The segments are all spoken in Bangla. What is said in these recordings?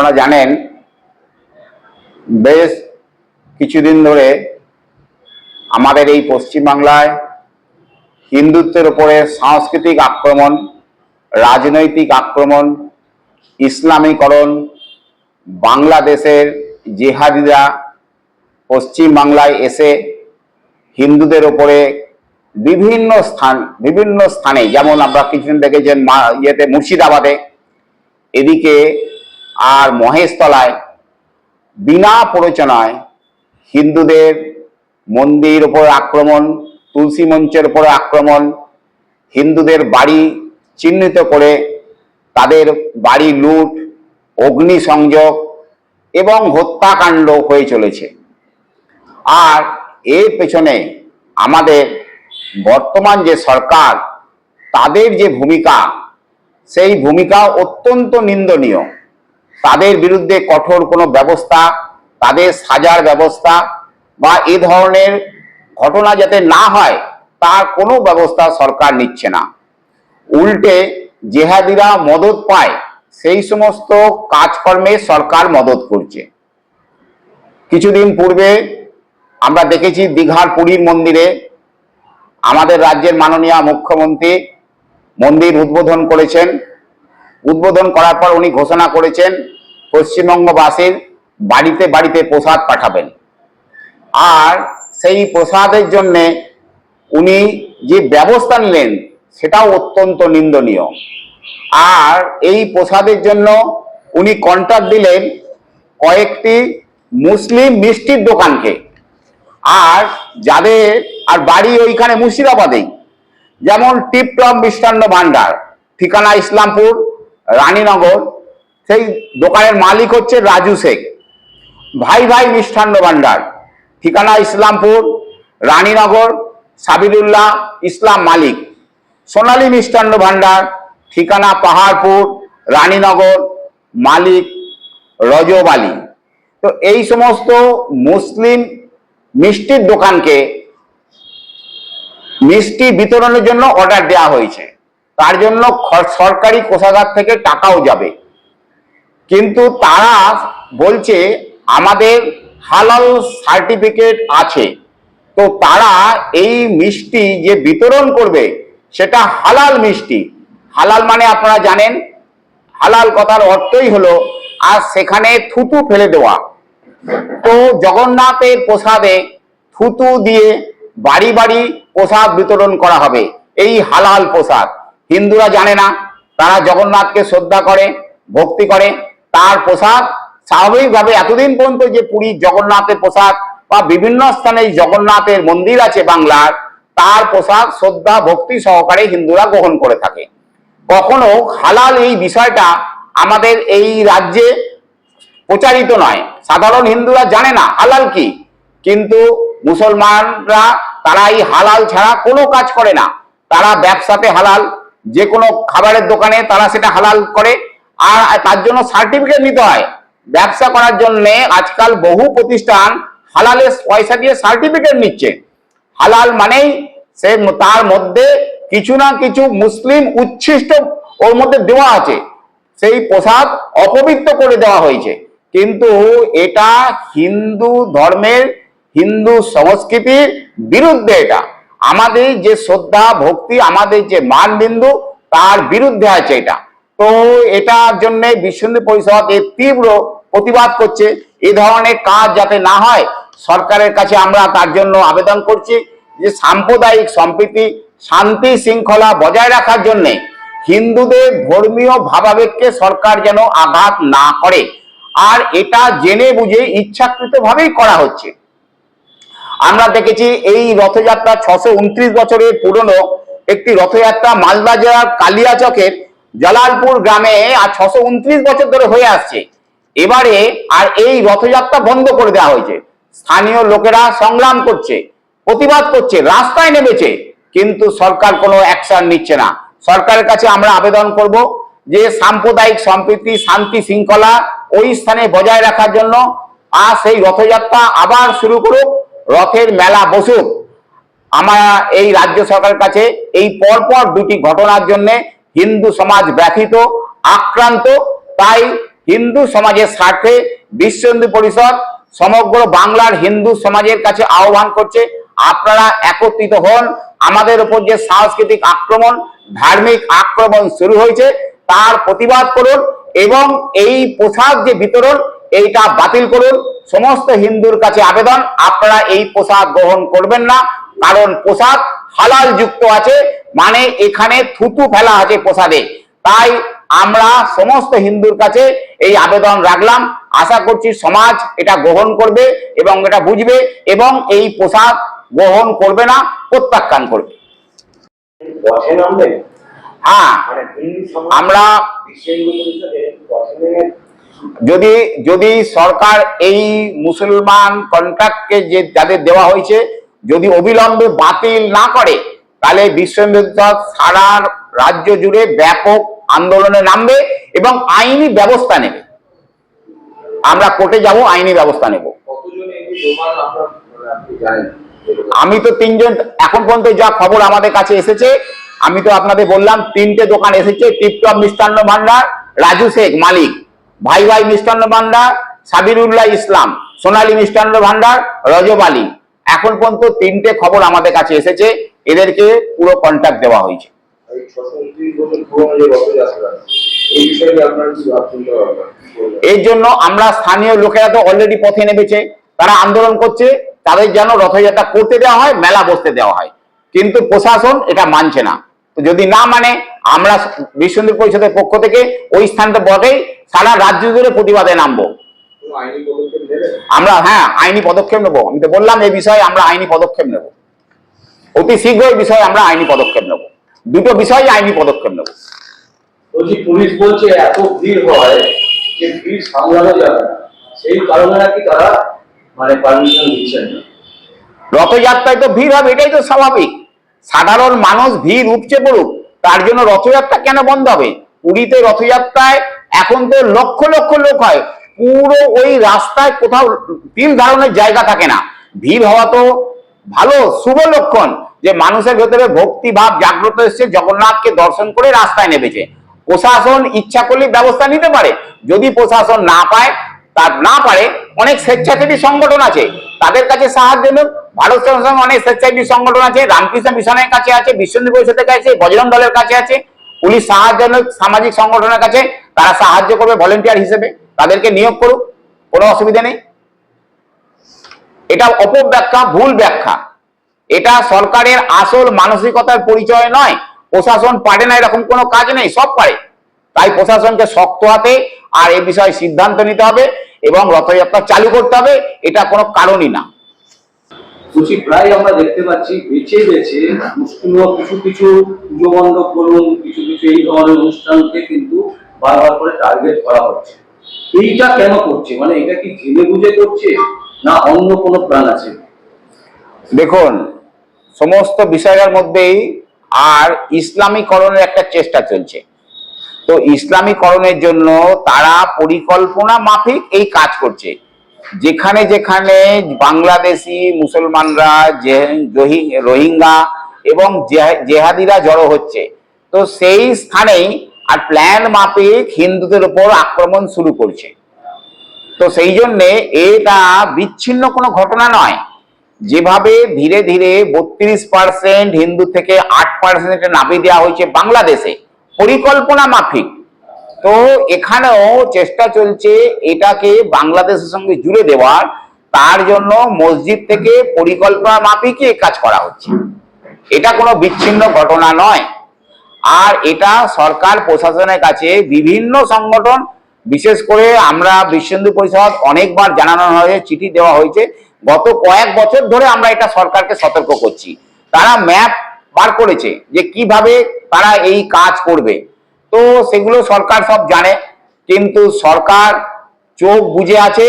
আপনারা জানেন, বেশ কিছুদিন ধরে আমাদের এই পশ্চিমবাংলায় হিন্দুত্বের উপরে সাংস্কৃতিক আক্রমণ, রাজনৈতিক আক্রমণ, ইসলামীকরণ, বাংলাদেশের জেহাদিরা পশ্চিম বাংলায় এসে হিন্দুদের ওপরে বিভিন্ন স্থান, বিভিন্ন স্থানে, যেমন আমরা কিছুদিন দেখেছেন ইয়েতে মুর্শিদাবাদে, এদিকে আর মহেশতলায় বিনা প্ররোচনায় হিন্দুদের মন্দির উপর আক্রমণ, তুলসী মঞ্চের উপরে আক্রমণ, হিন্দুদের বাড়ি চিহ্নিত করে তাদের বাড়ি লুট অগ্নিসংযোগ এবং হত্যাকাণ্ড হয়ে চলেছে। আর এর পেছনে আমাদের বর্তমান যে সরকার, তাদের যে ভূমিকা, সেই ভূমিকা অত্যন্ত নিন্দনীয়। তাদের বিরুদ্ধে কঠোর কোনো ব্যবস্থা, তাদের সাজার ব্যবস্থা বা এ ধরনের ঘটনা যাতে না হয়, তার কোনো ব্যবস্থা সরকার নিচ্ছে না। উল্টে জেহাদিরা মদত পায়, সেই সমস্ত কাজকর্মে সরকার মদত করছে। কিছুদিন পূর্বে আমরা দেখেছি দীঘার পুরীর মন্দিরে আমাদের রাজ্যের মাননীয় মুখ্যমন্ত্রী মন্দির উদ্বোধন করেছেন। উদ্বোধন করার পর উনি ঘোষণা করেছেন, পশ্চিমবঙ্গবাসীর বাড়িতে বাড়িতে প্রসাদ পাঠাবেন। আর সেই প্রসাদের জন্যে উনি যে ব্যবস্থা নিলেন, সেটাও অত্যন্ত নিন্দনীয়। আর এই প্রসাদের জন্য উনি কন্ট্রাক্ট দিলেন কয়েকটি মুসলিম মিষ্টির দোকানকে। আর যাদের, আর বাড়ি ওইখানে মুর্শিদাবাদেই। যেমন টিপটপ মিষ্টান্ন ভান্ডার, ঠিকানা ইসলামপুর রানীনগর, সেই দোকানের মালিক হচ্ছে রাজু শেখ। ভাই ভাই মিষ্টান্ন ভান্ডার। ঠিকানা ইসলামপুর, রানীনগর সাবিরুল্লাহ ইসলাম মালিক। সোনালী মিষ্টান্ন ভান্ডার, ঠিকানা পাহাড়পুর, রানীনগর, মালিক রজব আলী। তো এই সমস্ত মুসলিম মিষ্টির দোকানকে মিষ্টি বিতরণের জন্য অর্ডার দেওয়া হয়েছে। তার জন্য সরকারি কোষাগার থেকে টাকাও যাবে। কিন্তু তারা বলছে, আমাদের হালাল সার্টিফিকেট আছে। তো তারা এই মিষ্টি যে বিতরণ করবে, সেটা হালাল মিষ্টি। হালাল মানে আপনারা জানেন, হালাল কথার অর্থই হলো, আর সেখানে থুতু ফেলে দেওয়া। তো জগন্নাথের প্রসাদে থুতু দিয়ে বাড়ি বাড়ি প্রসাদ বিতরণ করা হবে, এই হালাল প্রসাদ। হিন্দুরা জানে না, তারা জগন্নাথকে শ্রদ্ধা করে, ভক্তি করে, তার প্রসাদ স্বাভাবিকভাবে এতদিন পর্যন্ত যে পুরীর জগন্নাথের প্রসাদ বা বিভিন্ন স্থানে জগন্নাথের মন্দির আছে বাংলার, তার প্রসাদ শ্রদ্ধা, ভক্তি সহকারে হিন্দুরা গ্রহণ করে থাকে। কখনো হালাল এই বিষয়টা আমাদের এই রাজ্যে প্রচারিত নয়। সাধারণ হিন্দুরা জানে না হালাল কি, কিন্তু মুসলমানরা তারা এই হালাল ছাড়া কোনো কাজ করে না। তারা ব্যবসাতে হালাল যে কোনো খাবারের দোকানে তারা সেটা হালাল করে, আর তার জন্য সার্টিফিকেট নিতে হয়। ব্যবসা করার জন্য আজকাল বহু প্রতিষ্ঠান হালালের পয়সা দিয়ে সার্টিফিকেট নিচ্ছে। হালাল মানেই সে তার মধ্যে কিছু না কিছু মুসলিম উচ্ছিষ্ট ওর মধ্যে দেওয়া আছে। সেই পোশাক অপবিত্র করে দেওয়া হয়েছে। কিন্তু এটা হিন্দু ধর্মের, হিন্দু সংস্কৃতির বিরুদ্ধে এটা। আমাদের যে শ্রদ্ধা, ভক্তি, আমাদের যে মানবিন্দু, তার বিরুদ্ধে আছে এটা। তো এটার জন্য বিশ্ব হিন্দু পরিষদ এর তীব্র প্রতিবাদ করছে। এ ধরনের কাজ যাতে না হয়, সরকারের কাছে আমরা তার জন্য আবেদন করছি যে সাম্প্রদায়িক সম্প্রীতি, শান্তি শৃঙ্খলা বজায় রাখার জন্যে হিন্দুদের ধর্মীয় ভাবাবেগকে সরকার যেন আঘাত না করে। আর এটা জেনে বুঝে ইচ্ছাকৃতভাবেই করা হচ্ছে। আমরা দেখেছি এই রথযাত্রা ছশো উনত্রিশ বছরের পুরনো একটি রথযাত্রা মালদা জেলার কালিয়াচকের জালালপুর গ্রামে আর ছশো উনত্রিশ বছর ধরে হয়ে আসছে। এবারে আর এই রথযাত্রা বন্ধ করে দেওয়া হয়েছে। স্থানীয় লোকেরা সংগ্রাম করছে, প্রতিবাদ করছে, রাস্তায় নেমেছে, কিন্তু সরকার কোনো অ্যাকশন নিচ্ছে না। সরকারের কাছে আমরা আবেদন করব যে সাম্প্রদায়িক সম্প্রীতি, শান্তি, শৃঙ্খলা ওই স্থানে বজায় রাখার জন্য আর সেই রথযাত্রা আবার শুরু করুক। রথের মেলা বসুক আমরা এই রাজ্য সরকারের কাছে এই পরপর দুটি ঘটনার জন্য হিন্দু সমাজ ব্যথিত, আক্রান্ত। তাই হিন্দু সমাজের স্বার্থে বিশ্ব হিন্দু পরিষদ সমগ্র বাংলার হিন্দু সমাজের কাছে আহ্বান করছে, আপনারা একত্রিত হন। আমাদের উপর যে সাংস্কৃতিক আক্রমণ, ধার্মিক আক্রমণ শুরু হয়েছে, তার প্রতিবাদ করুন এবং এই পোশাক যে বিতরণ এইটা বাতিল করুন। সমস্ত হিন্দুর কাছে আবেদন আপনারা এই পোশাক গ্রহণ করবেন না কারণ পোশাক হালাল যুক্ত আছে মানে এখানে থুতু ফেলা আছে পোশাকে। তাই আমরা সমস্ত হিন্দুর কাছে এই আবেদন রাখলাম। আশা করছি সমাজ এটা গ্রহণ করবে এবং এটা বুঝবে এবং এই পোশাক গ্রহণ করবে না প্রত্যাখ্যান করবে। হ্যাঁ মানে আমরা যদি যদি সরকার এই মুসলমান কন্ট্রাক্টকে যে যাদের দেওয়া হয়েছে, যদি অবিলম্বে বাতিল না করে, তাহলে বিশ্ব সারা রাজ্য জুড়ে ব্যাপক আন্দোলনে নামবে এবং আইনি ব্যবস্থা নেবে। আমরা কোর্টে যাব, আইনি ব্যবস্থা নেব। আমি তো তিনজন, এখন পর্যন্ত যা খবর আমাদের কাছে এসেছে, আমি তো আপনাদের বললাম, তিনটে দোকান এসেছে টিপটপ মিষ্টান্ন ভান্ডার, রাজু শেখ, মালিক। ভাই ভাই মিষ্টান্ন ভান্ডার সাবিরুল্লাহ ইসলাম সোনালী মিষ্টান্ন ভান্ডার রজব আলী। এখন পর্যন্ত তিনটে খবর আমাদের কাছে এসেছে এদেরকে পুরো কন্ট্যাক্ট দেওয়া হয়েছে। এর জন্য আমরা স্থানীয় লোকেরা তো অলরেডি পথে নেমেছে তারা আন্দোলন করছে তাদের যেন রথযাত্রা করতে দেওয়া হয় মেলা বসতে দেওয়া হয়। কিন্তু প্রশাসন এটা মানছে না। যদি না মানে আমরা বিশ্ব হিন্দু পরিষদের পক্ষ থেকে ওই স্থানটা বটেই সারা রাজ্য জুড়ে প্রতিবাদে নামবো। আমরা হ্যাঁ আইনি পদক্ষেপ নেব। আমি তো বললাম এই বিষয়ে আমরা আইনি পদক্ষেপ নেব। অতি শীঘ্র এই বিষয়ে আমরা আইনি পদক্ষেপ নেব। দুটো বিষয়ে আইনি পদক্ষেপ নেব। পুলিশ বলছে এত ভিড় হয় যে ভিড় সামলানো যাবে না। সেই কারণে নাকি তারা মানে পারমিশন দিচ্ছেন না। রথযাত্রায় তো ভিড় হবে এটাই তো স্বাভাবিক। সাধারণ মানুষ ভিড় উপচে পড়ুক, তার জন্য রথযাত্রা কেন বন্ধ হবে? পুরীতে রথযাত্রায় এখন তো লক্ষ লক্ষ লোক হয়, পুরো ওই রাস্তায় কোথাও তিল ধারণের জায়গা থাকে না। ভিড় হওয়া তো ভালো, শুভ লক্ষণ যে মানুষের ভেতরে ভক্তি, ভাব, জাগ্রত এসছে, জগন্নাথকে দর্শন করে রাস্তায় নেমেছে। প্রশাসন ইচ্ছা করলে ব্যবস্থা নিতে পারে, যদি প্রশাসন না পায়, তার না পারে, অনেক স্বেচ্ছাসেবী সংগঠন আছে, তাদের কাছে সাহায্য ভারত অনেক স্বেচ্ছাসেবী সংগঠন আছে, রামকৃষ্ণ মিশনের কাছে আছে বিশ্ব হিন্দু পরিষদের কাছে বজরং দলের কাছে আছে, পুলিশ সাহায্য সামাজিক সংগঠনের কাছে তারা সাহায্য করবে ভলেন্টিয়ার হিসেবে, তাদেরকে নিয়োগ করুক, কোনো অসুবিধা নেই। এটা অপব্যাখ্যা, ভুল ব্যাখ্যা। এটা সরকারের আসল মানসিকতার পরিচয় নয়, প্রশাসন পারে না, এরকম কোনো কাজ নেই, সব পারে। তাই প্রশাসনকে শক্ত হাতে আর এ বিষয়ে সিদ্ধান্ত নিতে হবে এবং রথযাত্রা চালু করতে হবে, এটা কোনো কারণই না। বলছি, প্রায় আমরা দেখতে পাচ্ছি, বেছে মুসলিম কিছু কিছু পুজো মণ্ডপ বলুন কিছু কিছু এই ধরনের অনুষ্ঠানকে কিন্তু বারবার করে টার্গেট করা হচ্ছে। এইটা কেন করছে? মানে এটা কি জেনে বুঝে করছে? না অন্য কোনো প্রাণ আছে? দেখুন, সমস্ত বিষয়ের মধ্যেই আর ইসলামীকরণের একটা চেষ্টা চলছে। তো ইসলামীকরণের জন্য তারা পরিকল্পনা মাফিক এই কাজ করছে। যেখানে যেখানে বাংলাদেশি মুসলমানরা রোহিঙ্গা এবং জেহাদিরা জড়ো হচ্ছে। তো সেই স্থানেই আর প্ল্যান মাফিক হিন্দুদের উপর আক্রমণ শুরু করছে। তো সেই জন্যে এটা বিচ্ছিন্ন কোনো ঘটনা নয়। যেভাবে ধীরে ধীরে বত্রিশ পার্সেন্ট হিন্দু থেকে আট পার্সেন্টে নামিয়ে দেওয়া হয়েছে বাংলাদেশে, পরিকল্পনা মাফিক। তো এখানেও চেষ্টা চলছে এটাকে বাংলাদেশের সঙ্গে জুড়ে দেওয়ার। তার জন্য মসজিদ থেকে পরিকল্পনা মাফিকই এই কাজ করা হচ্ছে। এটা কোনো বিচ্ছিন্ন ঘটনা নয়। আর এটা সরকার প্রশাসনের কাছে বিভিন্ন সংগঠন, বিশেষ করে আমরা বিশ্ব হিন্দু পরিষদ অনেকবার জানানো হয়েছে, চিঠি দেওয়া হয়েছে। গত কয়েক বছর ধরে আমরা এটা সরকারকে সতর্ক করছি। তারা ম্যাপ বার করেছে যে কীভাবে তারা এই কাজ করবে। তো সেগুলো সরকার সব জানে কিন্তু সরকার চোখ বুঝে আছে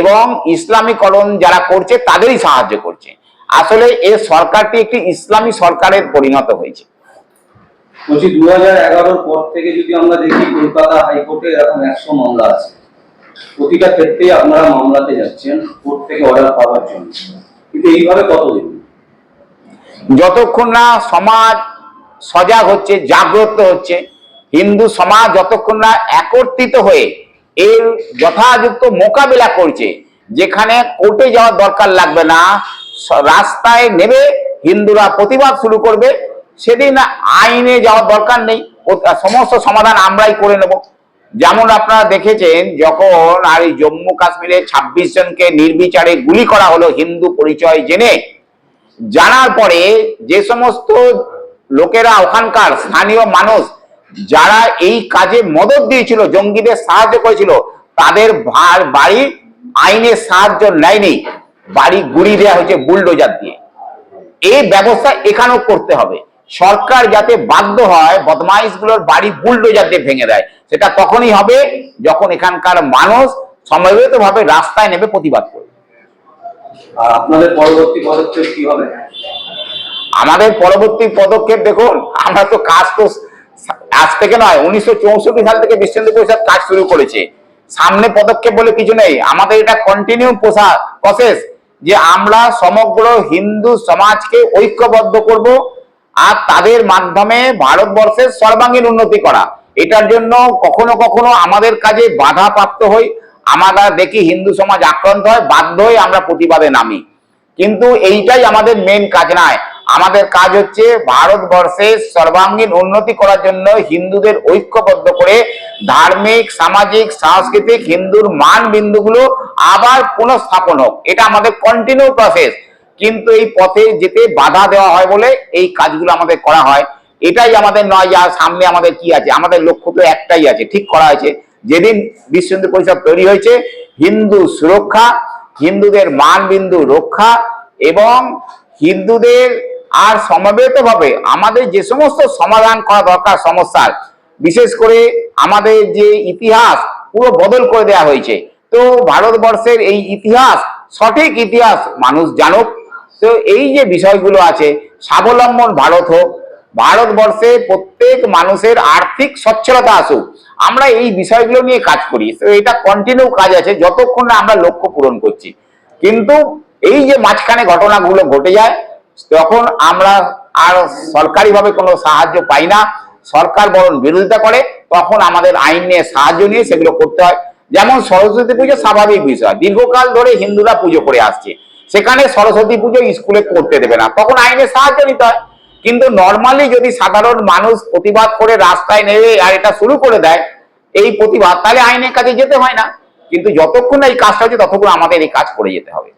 এবং ইসলামীকরণ যারা করছে তাদেরই সাহায্য করছে। আসলে এই সরকারটি একটি ইসলামী সরকারের পরিণত হয়েছে। বলছি দু হাজার এগারোর পর থেকে যদি আমরা দেখি কলকাতা হাইকোর্টে এরকম একশো মামলা আছে। প্রতিটা ক্ষেত্রেই আপনারা মামলাতে যাচ্ছেন কোর্ট থেকে অর্ডার পাওয়ার জন্য। কিন্তু এইভাবে কতদিন? যতক্ষণ না সমাজ সজাগ হচ্ছে জাগ্রত হচ্ছে হিন্দু সমাজ যতক্ষণ না একত্রিত হয়ে এর যথাযুক্ত মোকাবিলা করছে, যেখানে কোর্টে যাওয়ার দরকার লাগবে না, রাস্তায় নেবে, হিন্দুরা প্রতিবাদ শুরু করবে, সেদিন আইনে যাওয়ার দরকার নেই সমস্ত সমাধান আমরাই করে নেব। যেমন আপনারা দেখেছেন, যখন আর এই জম্মু কাশ্মীরে ছাব্বিশ জনকে নির্বিচারে গুলি করা হলো হিন্দু পরিচয় জেনে, জানার পরে যে সমস্ত লোকেরা ওখানকার স্থানীয় মানুষ যারা এই কাজে মদত দিয়েছিল জঙ্গিদের সাহায্য করেছিল তাদের ভার বাড়ি আইনের সাহায্য নেয়নি। বাড়ি গুড়িয়ে দেওয়া হয়েছে বুলডোজার দিয়ে। এই ব্যবস্থা এখানেও করতে হবে। সরকার যাতে বাধ্য হয় বদমাইশগুলোর বাড়ি বুলডোজার দিয়ে ভেঙে দেয়। সেটা তখনই হবে যখন এখানকার মানুষ সমবেতভাবে রাস্তায় নেমে প্রতিবাদ করবে। আপনাদের পরবর্তী পদক্ষেপ কি হবে? আমাদের পরবর্তী পদক্ষেপ দেখুন আমরা তো কাজ তো আজ থেকে নয়, উনিশশো সাল থেকে বিশ্বন্দু পরিষদ কাজ শুরু করেছে। সামনে পদক্ষেপ বলে কিছু নেই। আমাদের এটা কন্টিনিউ প্রসেস যে আমরা সমগ্র হিন্দু সমাজকে ঐক্যবদ্ধ করব আর তাদের মাধ্যমে ভারতবর্ষের সর্বাঙ্গীন উন্নতি করা। এটার জন্য কখনো কখনো আমাদের কাজে বাধা প্রাপ্ত হই। আমরা দেখি হিন্দু সমাজ আক্রান্ত হয়, বাধ্য হয়ে আমরা প্রতিবাদে নামি। কিন্তু এইটাই আমাদের মেন কাজ নয়। আমাদের কাজ হচ্ছে ভারতবর্ষের সর্বাঙ্গীন উন্নতি করার জন্য হিন্দুদের ঐক্যবদ্ধ করে ধার্মিক, সামাজিক, সাংস্কৃতিক হিন্দুর মান বিন্দুগুলো আবার পুনঃস্থাপন হোক। এটা আমাদের কন্টিনিউ প্রসেস কিন্তু এই পথে যেতে বাধা দেওয়া হয় বলে এই কাজগুলো আমাদের করা হয়। এটাই আমাদের নয় যে সামনে আমাদের কি আছে। আমাদের লক্ষ্য তো একটাই আছে, ঠিক করা হয়েছে। যেদিন বিশ্ব হিন্দু পরিষদ তৈরি হয়েছে, হিন্দু সুরক্ষা, হিন্দুদের মান বিন্দু রক্ষা এবং হিন্দুদের আর সমবেতভাবে আমাদের যে সমস্ত সমাধান করা দরকার সমস্যার, বিশেষ করে আমাদের যে ইতিহাস পুরো বদল করে দেওয়া হয়েছে। তো ভারতবর্ষের এই ইতিহাস, সঠিক ইতিহাস মানুষ জানুক। তো এই যে বিষয়গুলো আছে, স্বাবলম্বন ভারত হোক, ভারতবর্ষে প্রত্যেক মানুষের আর্থিক সচ্ছলতা আসুক, আমরা এই বিষয়গুলো নিয়ে কাজ করি। তো এটা কন্টিনিউ কাজ আছে যতক্ষণ না আমরা লক্ষ্য পূরণ করছি। কিন্তু এই যে মাঝখানে ঘটনাগুলো ঘটে যায় তখন আমরা আর সরকারিভাবে কোনো সাহায্য পাই না। সরকার বরং বিরোধিতা করে, তখন আমাদের আইন নিয়ে সাহায্য নিয়ে সেগুলো করতে হয়। যেমন সরস্বতী পুজো স্বাভাবিক বিষয়। দীর্ঘকাল ধরে হিন্দুরা পুজো করে আসছে। সেখানে সরস্বতী পুজো স্কুলে করতে দেবে না। তখন আইনের সাহায্য নিতে হয়। কিন্তু নর্মালি যদি সাধারণ মানুষ প্রতিবাদ করে রাস্তায় নেমে আর এটা শুরু করে দেয়, এই প্রতিবাদ, তাহলে আইনের কাছে যেতে হয় না। কিন্তু যতক্ষণ এই কাজটা হচ্ছে, ততক্ষণ আমাদের এই কাজ করে যেতে হবে।